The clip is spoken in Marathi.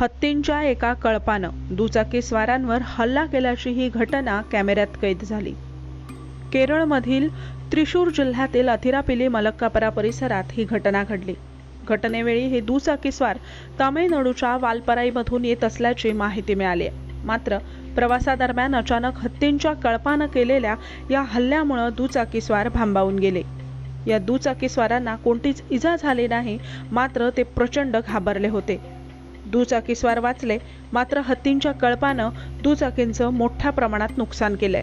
हत्तींच्या एका कळपानं दुचाकीस्वारांवर हल्ला केल्याची ही घटना कॅमेऱ्यात कैद झाली. केरळमधील त्रिशूर जिल्ह्यातील अथिरापिली मलक्कापरा परिसरात ही घटना घडली. घटनेवेळी हे दुचाकीस्वार तामिळनाडूच्या वालपराईमधून येत असल्याची माहिती मिळाली. आहे मात्र प्रवासादरम्यान अचानक हत्तींच्या कळपानं केलेल्या या हल्ल्यामुळं दुचाकीस्वार भांबावून गेले. या दुचाकीस्वारांना कोणतीच इजा झाली नाही मात्र ते प्रचंड घाबरले होते. दुचाकीस्वार वाचले मात्र हत्तींच्या कळपानं दुचाकींचं मोठ्या प्रमाणात नुकसान केलंय.